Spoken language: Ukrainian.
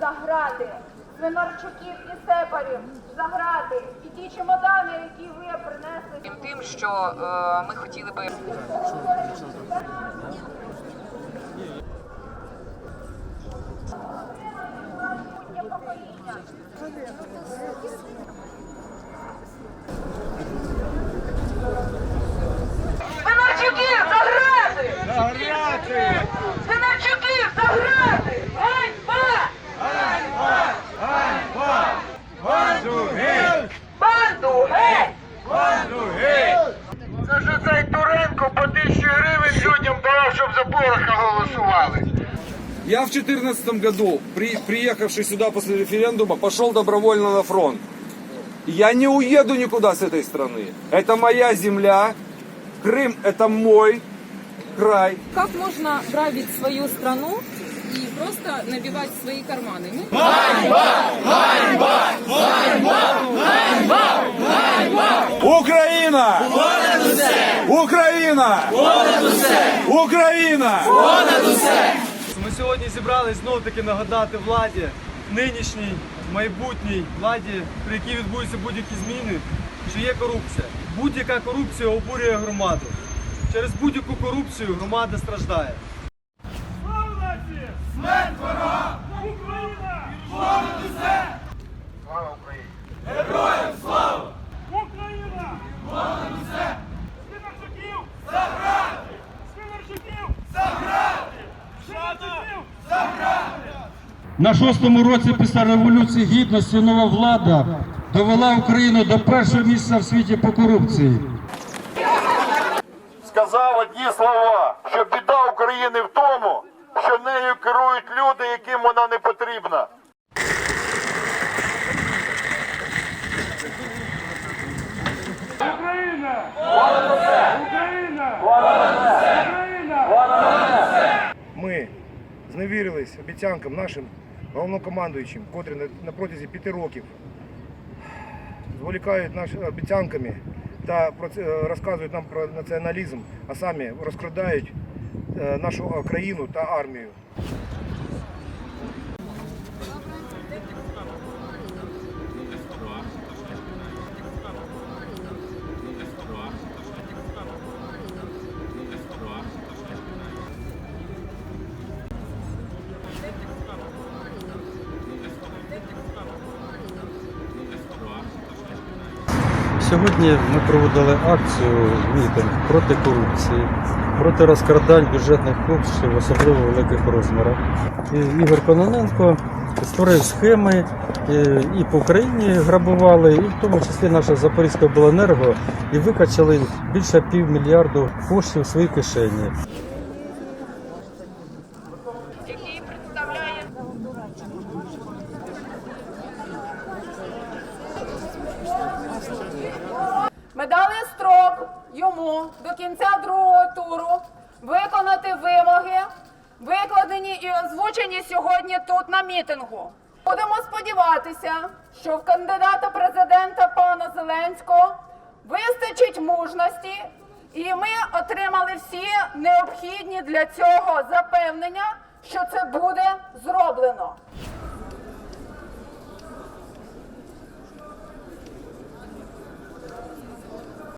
заграти. Свинарчуків і сепарів заграти. І ті чемодани, які ви принесли. Тим, що е, ми хотіли би давав, щоб за Пороха голосували. Я в 2014 году, при, приехавший сюда после референдума, пошел добровольно на фронт. Я не уеду никуда с этой страны. Это моя земля. Крым это мой край. Как можно грабить свою страну и просто набивать свои карманы? Мы Украина! Україна! Україна! Ми сьогодні зібрались знов таки нагадати владі, нинішній, майбутній владі, при якій відбудуться будь-які зміни, що є корупція. Будь-яка корупція обурює громаду. Через будь-яку корупцію громада страждає. Слава Україні! Україна! Понад усе! Свинарчуків! Заграти! Свинарчуків! Заграти! Свинарчуків! На шостому році після Революції Гідності нова влада довела Україну до першого місця в світі по корупції. Сказав одні слова, що біда України в тому, що нею керують люди, яким вона не потрібна. Україна! Україна! Україна! Ми зневірились обіцянкам нашим головнокомандуючим, котрі на, протязі п'яти років зволікають наші обіцянками та е, розказують нам про націоналізм, а самі розкрадають е, нашу країну та армію. Сьогодні ми проводили акцію мітинг проти корупції, проти розкрадань бюджетних коштів, особливо великих розмірах. І Ігор Кононенко створив схеми і по Україні грабували, і в тому числі наша Запорізька обленерго, і викачали більше півмільярду коштів в свої кишені. Йому до кінця другого туру виконати вимоги, викладені і озвучені сьогодні тут на мітингу. Будемо сподіватися, що в кандидата президента пана Зеленського вистачить мужності, і ми отримали всі необхідні для цього запевнення, що це буде зроблено.